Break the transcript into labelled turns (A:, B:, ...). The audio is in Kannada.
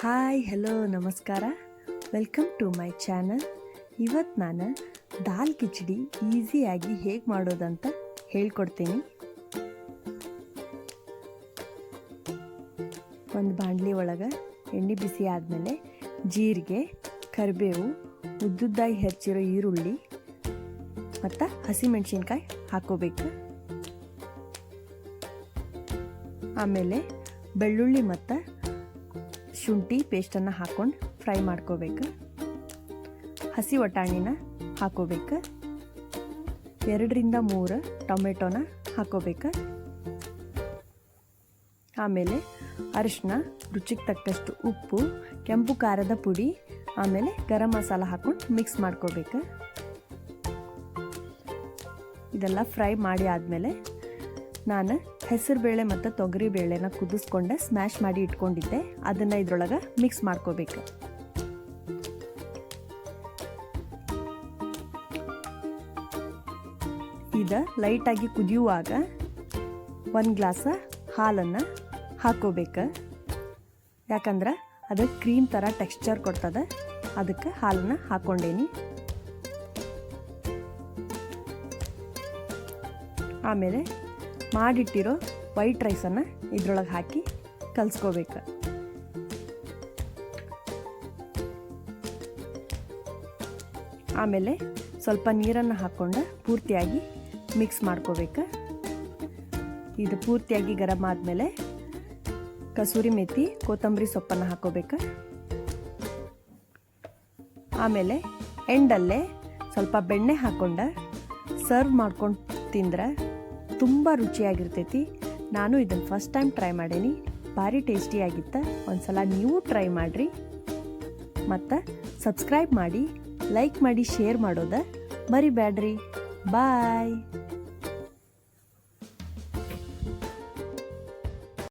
A: ಹಾಯ್, ಹಲೋ, ನಮಸ್ಕಾರ. ವೆಲ್ಕಮ್ ಟು ಮೈ ಚಾನಲ್ ಇವತ್ತು ನಾನು ದಾಲ್ ಕಿಚಡಿ ಈಸಿಯಾಗಿ ಹೇಗೆ ಮಾಡೋದಂತ ಹೇಳ್ಕೊಡ್ತೀನಿ. ಒಂದು ಬಾಣಲಿ ಒಳಗೆ ಎಣ್ಣೆ ಬಿಸಿ ಆದಮೇಲೆ ಜೀರಿಗೆ, ಕರಿಬೇವು ಉದ್ದುದ್ದಾಗಿ ಹೆಚ್ಚಿರೋ ಈರುಳ್ಳಿ ಮತ್ತು ಹಸಿಮೆಣ್ಸಿನ್ಕಾಯಿ ಹಾಕೋಬೇಕು. ಆಮೇಲೆ ಬೆಳ್ಳುಳ್ಳಿ ಮತ್ತು ಶುಂಠಿ ಪೇಸ್ಟನ್ನು ಹಾಕ್ಕೊಂಡು ಫ್ರೈ ಮಾಡ್ಕೋಬೇಕು. ಹಸಿ ವಟಾಣಿನ ಹಾಕೋಬೇಕು. ಎರಡರಿಂದ ಮೂರು ಟೊಮೆಟೊನ ಹಾಕೋಬೇಕು. ಆಮೇಲೆ ಅರಿಶಿನ ರುಚಿಗೆ ತಕ್ಕಷ್ಟು ಉಪ್ಪು, ಕೆಂಪು ಖಾರದ ಪುಡಿ, ಆಮೇಲೆ ಗರಂ ಮಸಾಲ ಹಾಕ್ಕೊಂಡು ಮಿಕ್ಸ್ ಮಾಡ್ಕೋಬೇಕು. ಇದೆಲ್ಲ ಫ್ರೈ ಮಾಡಿ ಆದಮೇಲೆ ನಾನು ಹೆಸರುಬೇಳೆ ಮತ್ತು ತೊಗರಿ ಬೇಳೆನ ಕುದಿಸ್ಕೊಂಡೆ ಸ್ಮ್ಯಾಶ್ ಮಾಡಿ ಇಟ್ಕೊಂಡಿದ್ದೆ. ಅದನ್ನು ಇದ್ರೊಳಗೆ ಮಿಕ್ಸ್ ಮಾಡ್ಕೋಬೇಕು. ಇದು ಲೈಟಾಗಿ ಕುದಿಯುವಾಗ ಒಂದು ಗ್ಲಾಸ ಹಾಲನ್ನು ಹಾಕೋಬೇಕು. ಯಾಕಂದ್ರೆ ಅದು ಕ್ರೀಮ್ ಥರ ಟೆಕ್ಸ್ಚರ್ ಕೊಡ್ತದೆ. ಅದಕ್ಕೆ ಹಾಲನ್ನು ಹಾಕ್ಕೊಂಡೇನಿ ಆಮೇಲೆ ಮಾಡಿಟ್ಟಿರೋ ವೈಟ್ ರೈಸನ್ನು ಇದ್ರೊಳಗೆ ಹಾಕಿ ಕಲಿಸ್ಕೋಬೇಕು. ಆಮೇಲೆ ಸ್ವಲ್ಪ ನೀರನ್ನು ಹಾಕ್ಕೊಂಡು ಪೂರ್ತಿಯಾಗಿ ಮಿಕ್ಸ್ ಮಾಡ್ಕೋಬೇಕು. ಇದು ಪೂರ್ತಿಯಾಗಿ ಗರಂ ಆದಮೇಲೆ ಕಸೂರಿ ಮೆಥಿ ಕೊತ್ತಂಬರಿ ಸೊಪ್ಪನ್ನು ಹಾಕೋಬೇಕು ಆಮೇಲೆ ಎಂಡಲ್ಲೇ ಸ್ವಲ್ಪ ಬೆಣ್ಣೆ ಹಾಕ್ಕೊಂಡು ಸರ್ವ್ ಮಾಡ್ಕೊಂಡು ತಿಂದ್ರೆ ತುಂಬ ರುಚಿಯಾಗಿರ್ತೈತಿ. ನಾನು ಇದನ್ನು ಫಸ್ಟ್ ಟೈಮ್ ಟ್ರೈ ಮಾಡೇನಿ. ಭಾರಿ ಟೇಸ್ಟಿಯಾಗಿತ್ತು ಒಂದ್ಸಲ ನೀವು ಟ್ರೈ ಮಾಡಿರಿ. ಮತ್ತು ಸಬ್ಸ್ಕ್ರೈಬ್ ಮಾಡಿ ಲೈಕ್ ಮಾಡಿ ಶೇರ್ ಮಾಡೋದ ಮರಿಬೇಡ್ರಿ ಬಾಯ್